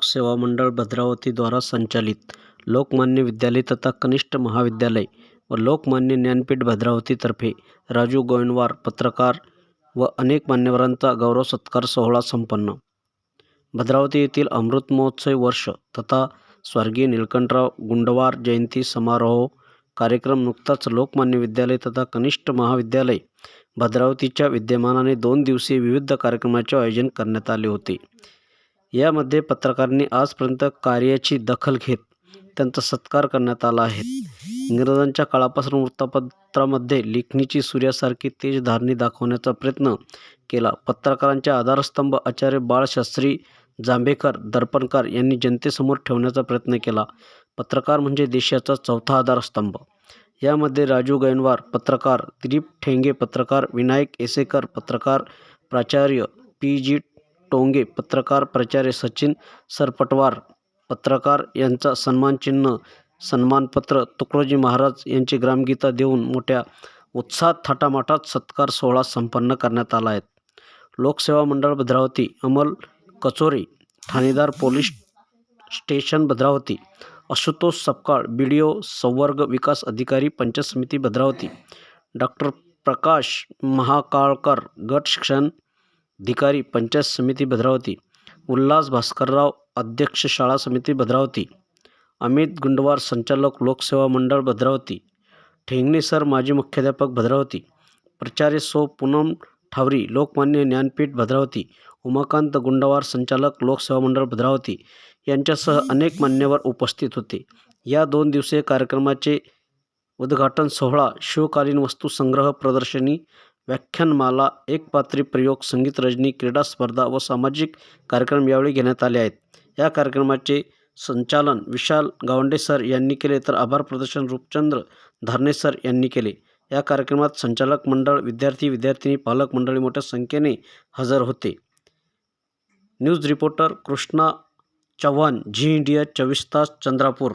लोकसेवा मंडळ भद्रावती द्वारा संचालित लोकमान्य विद्यालय तथा कनिष्ठ महाविद्यालय व लोकमान्य ज्ञानपीठ भद्रावतीतर्फे राजू गोंयनवार पत्रकार व अनेक मान्यवरांचा गौरव सत्कार सोहळा संपन्न. भद्रावती येथील अमृत महोत्सव वर्ष तथा स्वर्गीय निलकंठराव गुंडवार जयंती समारोह कार्यक्रम नुकताच लोकमान्य विद्यालय तथा कनिष्ठ महाविद्यालय भद्रावतीच्या विद्यमानाने दोन दिवसीय विविध कार्यक्रमाचे आयोजन करण्यात आले होते. यामध्ये पत्रकारांनी आजपर्यंत कार्याची दखल घेत त्यांचा सत्कार करण्यात आला आहे. इंग्रजांच्या काळापासून वृत्तपत्रामध्ये लेखणीची सूर्यासारखी तेजधारणी दाखवण्याचा प्रयत्न केला. पत्रकारांचे आधारस्तंभ आचार्य बाळशास्त्री जांभेकर दर्पणकार यांनी जनतेसमोर ठेवण्याचा प्रयत्न केला. पत्रकार म्हणजे देशाचा चौथा आधारस्तंभ. यामध्ये राजू गैनवार पत्रकार दिलीप ठेंगे पत्रकार विनायक एसेकर पत्रकार प्राचार्य पी जी टोंगे पत्रकार प्राचार्य सचिन सरपटवार पत्रकार यांचा सन्मानचिन्ह सन्मानपत्र तुकडोजी महाराज यांची ग्रामगीता देऊन मोठ्या उत्साहात थाटामाटात सत्कार सोहळा संपन्न करण्यात आला आहे. लोकसेवा मंडळ भद्रावती अमल कचोरे ठाणेदार police station Bhadravati Ashutosh Sapkal B D O संवर्ग विकास अधिकारी पंचायत समिती भद्रावती डॉक्टर प्रकाश महाकाळकर गट शिक्षण अधिकारी पंचायत समिती भद्रावती उल्हास भास्करराव अध्यक्ष शाळा समिती भद्रावती अमित गुंडवार संचालक लोकसेवा मंडळ भद्रावती ठेंगणे सर माजी मुख्याध्यापक भद्रावती प्राचार्य सो पूनम ठावरी लोकमान्य ज्ञानपीठ भद्रावती उमाकांत गुंडवार संचालक लोकसेवा मंडळ भद्रावती यांच्यासह अनेक मान्यवर उपस्थित होते. या दोन दिवसीय कार्यक्रमाचे उद्घाटन सोहळा शिवकालीन वस्तू संग्रह प्रदर्शनी व्याख्यानमाला एकपात्री प्रयोग संगीत रजनी क्रीडा स्पर्धा व सामाजिक कार्यक्रम यावेळी घेण्यात आले आहेत. या कार्यक्रमाचे संचालन विशाल गावंडे सर यांनी केले तर आभार प्रदर्शन रूपचंद्र धारणे सर यांनी केले. या कार्यक्रमात संचालक मंडळ विद्यार्थी विद्यार्थिनी पालक मंडळी मोठ्या संख्येने हजर होते. News reporter Krishna Chavan Zee India चोवीस तास चंद्रपूर.